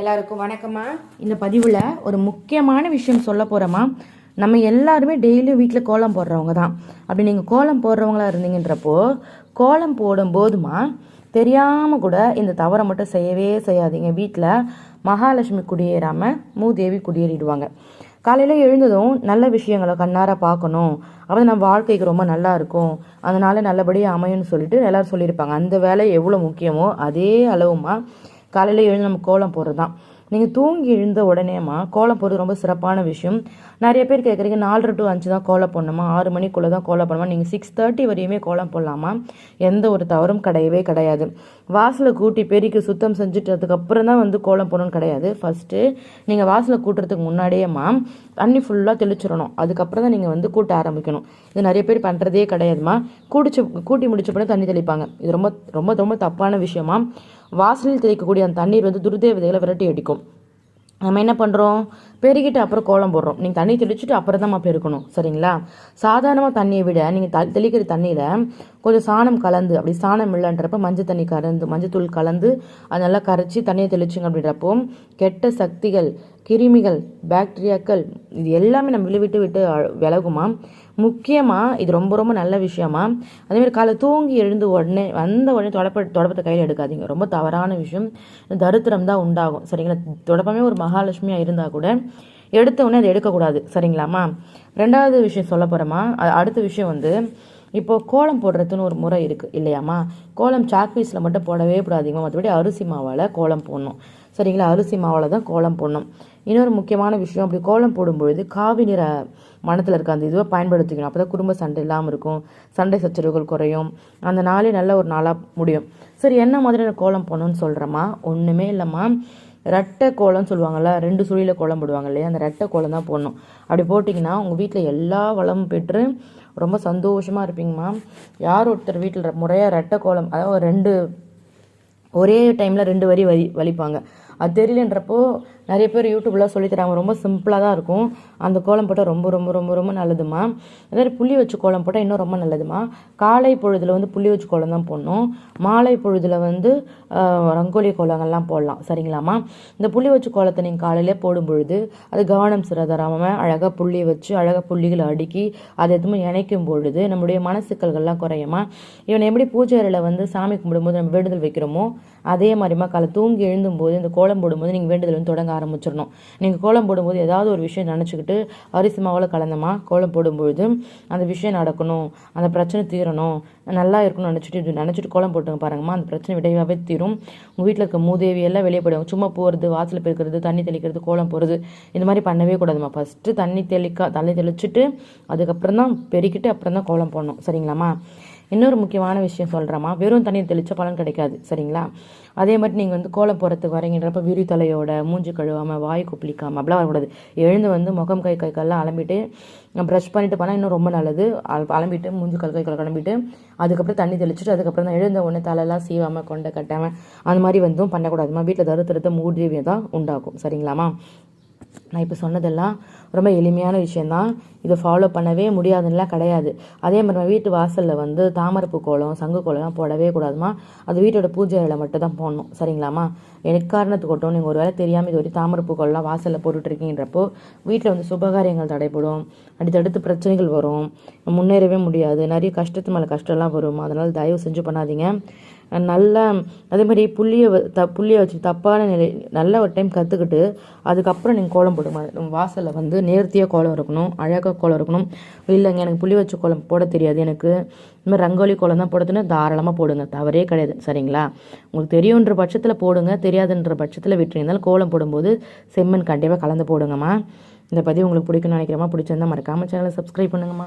எல்லாருக்கும் வணக்கம்மா. இந்த பதிவில் ஒரு முக்கியமான விஷயம் சொல்ல போகிறோமா நம்ம எல்லாருமே டெய்லியும் வீட்டில் கோலம் போடுறவங்க தான். அப்படி நீங்கள் கோலம் போடுறவங்களா இருந்தீங்கன்றப்போ கோலம் போடும் போதுமா தெரியாமல் கூட இந்த தவறை மட்டும் செய்யவே செய்யாதீங்க. வீட்டில் மகாலட்சுமி குடியேறாமல் மூதேவி குடியேறிடுவாங்க. காலையில் எழுந்ததும் நல்ல விஷயங்களை கண்ணார பார்க்கணும். அப்போ நம்ம வாழ்க்கைக்கு ரொம்ப நல்லா இருக்கும். அதனால நல்லபடியாக அமையும்னு சொல்லிட்டு எல்லோரும் சொல்லியிருப்பாங்க. அந்த வேலை எவ்வளோ முக்கியமோ அதே அளவுமா காலையில் எழுந்து நம்ம கோலம் போடுறது தான் நீங்கள் தூங்கி எழுந்த உடனேமா கோலம் போடுறது ரொம்ப சிறப்பான விஷயம். நிறைய பேர் கேட்குறீங்க நாலரை டு அஞ்சு தான் கோலம் போடணுமா? ஆறு மணிக்குள்ளே தான் கோலம் போடணுமா? நீங்கள் சிக்ஸ் தேர்ட்டி வரையுமே கோலம் போடலாமா? எந்த ஒரு தவறும் கிடையவே கிடையாது. வாசலை கூட்டி பெருக்கி சுத்தம் செஞ்சுட்டதுக்கப்புறம் தான் வந்து கோலம் போடணும்னு கிடையாது. ஃபஸ்ட்டு நீங்கள் வாசலை கூட்டுறதுக்கு முன்னாடியேமா தண்ணி ஃபுல்லாக தெளிச்சிடணும். அதுக்கப்புறம் தான் நீங்கள் வந்து கூட்ட ஆரம்பிக்கணும். இது நிறைய பேர் பண்ணுறதே கிடையாதுமா கூடிச்சு கூட்டி முடிச்ச பிறகு தண்ணி தெளிப்பாங்க. இது ரொம்ப ரொம்ப ரொம்ப தப்பான விஷயமா? வாசலில் தெளிக்கக்கூடிய அந்த தண்ணீர் வந்து துர்தேவதைகளை விரட்டி அடிக்கும் நம்ம என்ன பண்ணுறோம் பெருகிட்டு அப்புறம் கோலம் போடுறோம். நீங்கள் தண்ணி தெளிச்சுட்டு அப்புறம் தான் பெருக்கணும் சரிங்களா? சாதாரணமாக தண்ணியை விட நீங்கள் த தெளிக்கிற தண்ணியில் கொஞ்சம் சாணம் கலந்து அப்படி சாணம் இல்லைன்றப்ப மஞ்சள் தண்ணி கலந்து மஞ்சத்தூள் கலந்து அது நல்லா கரைச்சி தண்ணியை தெளிச்சுங்க அப்படின்றப்போ கெட்ட சக்திகள் கிருமிகள் பாக்டீரியாக்கள் இது எல்லாமே நம்ம விட்டு விட்டு விலகுமா? முக்கியமாக இது ரொம்ப ரொம்ப நல்ல விஷயமா? அதேமாதிரி காலை தூங்கி எழுந்து உடனே வந்த உடனே தொடப்ப தொடப்பத்தை கையில் எடுக்காதீங்க. ரொம்ப தவறான விஷயம். தரித்திரம் தான் உண்டாகும். சரிங்களா? தொடப்பமே ஒரு மகாலட்சுமியாக இருந்தால் கூட எடுத்த உடனே அதை எடுக்கக்கூடாது. சரிங்களாம்மா? ரெண்டாவது விஷயம் சொல்ல போகிறோமா அடுத்த விஷயம் வந்து இப்போ கோலம் போடுறதுன்னு ஒரு முறை இருக்குது இல்லையாம்மா? கோலம் சாக்பீஸில் மட்டும் போடவே கூடாதீங்க. மற்றபடி அரிசி மாவால் கோலம் போடணும். சரிங்களா? அரிசி மாவில் தான் கோலம் போடணும். இன்னொரு முக்கியமான விஷயம் அப்படி கோலம் போடும்பொழுது காவி நிற மனத்தில் இருக்க அந்த இதுவை பயன்படுத்திக்கணும். அப்போ தான் குடும்ப சண்டை இல்லாமல் இருக்கும். சண்டை சச்சரவுகள் குறையும். அந்த நாளே நல்ல ஒரு நாளாக முடியும். சரி என்ன மாதிரியான கோலம் போடணும்னு சொல்கிறேம்மா ஒன்றுமே இல்லைம்மா. ரெட்டை கோலம்னு சொல்லுவாங்கள்ல ரெண்டு சுழியில் கோலம் போடுவாங்க இல்லையா? அந்த ரெட்டை கோலம் தான் போடணும். அப்படி போட்டிங்கன்னா உங்கள் வீட்டில் எல்லா வளமும் பெற்று ரொம்ப சந்தோஷமாக இருப்பீங்கம்மா. யார் ஒருத்தர் வீட்டில் முறையாக ரெட்டை கோலம் அதாவது ரெண்டு ஒரே டைமில் ரெண்டு வரி வலி வலிப்பாங்க. அது தெரியலன்றப்போ நிறைய பேர் யூடியூப்லாம் சொல்லித்தராங்க ரொம்ப சிம்பிளாக தான் இருக்கும். அந்த கோலம் போட்டால் ரொம்ப ரொம்ப ரொம்ப ரொம்ப நல்லதுமா? அதே மாதிரி புள்ளி வச்சு கோலம் போட்டால் இன்னும் ரொம்ப நல்லதுமா? காலை பொழுதில் வந்து புள்ளி வச்சு கோலம் தான் போடணும். மாலை பொழுதில் வந்து ரங்கோலி கோலங்கள்லாம் போடலாம். சரிங்களாம்மா? இந்த புள்ளி வச்சு கோலத்தை நீங்கள் காலையிலே போடும் பொழுது அது கவனம் சிறதராமல் அழகாக புள்ளி வச்சு அழகாக புள்ளிகளை அடுக்கி அதை எதுவுமே இணைக்கும் பொழுது நம்முடைய மனசிக்கல்கள்லாம் குறையுமா? இவனை எப்படி பூஜை அறையில் வந்து சாமி கும்பிடும்போது நம்ம வேண்டுதல் வைக்கிறோமோ அதே மாதிரிமா காலை தூங்கி எழுந்தும்போது இந்த கோலம் போடும்போது நீங்கள் வேண்டுதல் வந்து தொடங்க ஆரம்பிச்சிடணும். நீங்கள் கோலம் போடும்போது ஏதாவது ஒரு விஷயம் நினச்சிக்கிட்டு அரிசி மாவில் கலந்தமா கோலம் போடும்பொழுது அந்த விஷயம் நடக்கணும் அந்த பிரச்சனை தீரணும் நல்லா இருக்கணும்னு நினச்சிட்டு இது நினச்சிட்டு கோலம் போட்டுங்க பாருங்கம்மா அந்த பிரச்சனை விடையாகவே தீரும். உங்கள் வீட்டில் இருக்க மூதேவி எல்லாம் வெளியே போயிடுவாங்க. சும்மா போகிறது வாசல் பெருக்கிறது தண்ணி தெளிக்கிறது கோலம் போகிறது இந்த மாதிரி பண்ணவே கூடாதும்மா. ஃபஸ்ட்டு தண்ணி தெளிக்க தண்ணி தெளிச்சுட்டு அதுக்கப்புறம் தான் பெருக்கிட்டு அப்புறம் தான் கோலம் போடணும். சரிங்களாம்மா? இன்னொரு முக்கியமான விஷயம் சொல்கிறேம்மா வெறும் தண்ணி தெளிச்ச பலன் கிடைக்காது. சரிங்களா? அதே மாதிரி நீங்கள் வந்து கோலம் போகிறதுக்கு வரீங்கன்றப்ப விரித்தலையோட மூஞ்சி மூஞ்சி கழுவாமல் வாய் குப்பிளிக்காமல் அப்படிலாம் வரக்கூடாது. எழுந்து வந்து முகம் கை கை கால்லாம் அலம்பிட்டு ப்ரஷ் பண்ணிட்டு போனால் இன்னும் ரொம்ப நல்லது. அலம்பிட்டு மூஞ்சி கல் கை கால் கிளம்பிட்டு அதுக்கப்புறம் தண்ணி தெளிச்சுட்டு அதுக்கப்புறம் தான் எழுந்த உடனே தலையெல்லாம் சீவாமல் கொண்டை கட்டாமல் அந்த மாதிரி வந்தும் பண்ணக்கூடாதுமா? வீட்டில் தருத்திரத்தை மூடியவே தான் உண்டாகும். சரிங்களாம்மா? நான் இப்போ சொன்னதெல்லாம் ரொம்ப எளிமையான விஷயந்தான் இதை ஃபாலோ பண்ணவே முடியாதுன்னெலாம் கிடையாது. அதே மாதிரி நம்ம வீட்டு வாசலில் வந்து தாமரப்பு கோலம் சங்கு கோலம்லாம் போடவே கூடாதுமா அது வீட்டோட பூஜை அறையில் மட்டும் தான் போடணும். சரிங்களாம்மா? எனக்கு காரணத்துக்கு கொட்டும் நீங்கள் ஒரு வேளை தெரியாமல் இது வரைக்கும் தாமரப்பு கோலம்லாம் வாசலில் போட்டுட்ருக்கீங்கன்றப்போ வீட்டில் வந்து சுபகாரியங்கள் தடைப்படும் அடுத்தடுத்து பிரச்சனைகள் வரும். முன்னேறவே முடியாது. நிறைய கஷ்டத்து மேலே கஷ்டம்லாம் வரும் அதனால் தயவு செஞ்சு பண்ணாதீங்க. நல்லா அதே மாதிரி புள்ளியை வ- த புள்ளியை வச்சு தப்பான நிலை நல்ல ஒரு டைம் கற்றுக்கிட்டு அதுக்கப்புறம் நீங்கள் கோலம் போடுங்க. வாசலில் வந்து நேர்த்தியாக கோலம் இருக்கணும் அழகாக கோலம் இருக்கணும். இல்லைங்க எனக்கு புள்ளி வச்சு கோலம் போட தெரியாது எனக்கு. இந்த மாதிரி ரங்கோலி கோலம் தான் போடுறதுன்னு தாராளமாக போடுங்க. தவறே கிடையாது சரிங்களா? உங்களுக்கு தெரியுன்ற பட்சத்தில் போடுங்க தெரியாதுன்ற பட்சத்தில் விட்டுருந்தாலும் இருந்தாலும் கோலம் போடும்போது செம்மண் கண்டிப்பாக கலந்து போடுங்கம்மா. இந்த பதிவு உங்களுக்கு பிடிக்கும்னு நினைக்கிறேம்மா. பிடிச்சிருந்தா மறக்காமல் சேனலை சப்ஸ்கிரைப் பண்ணுங்கம்மா.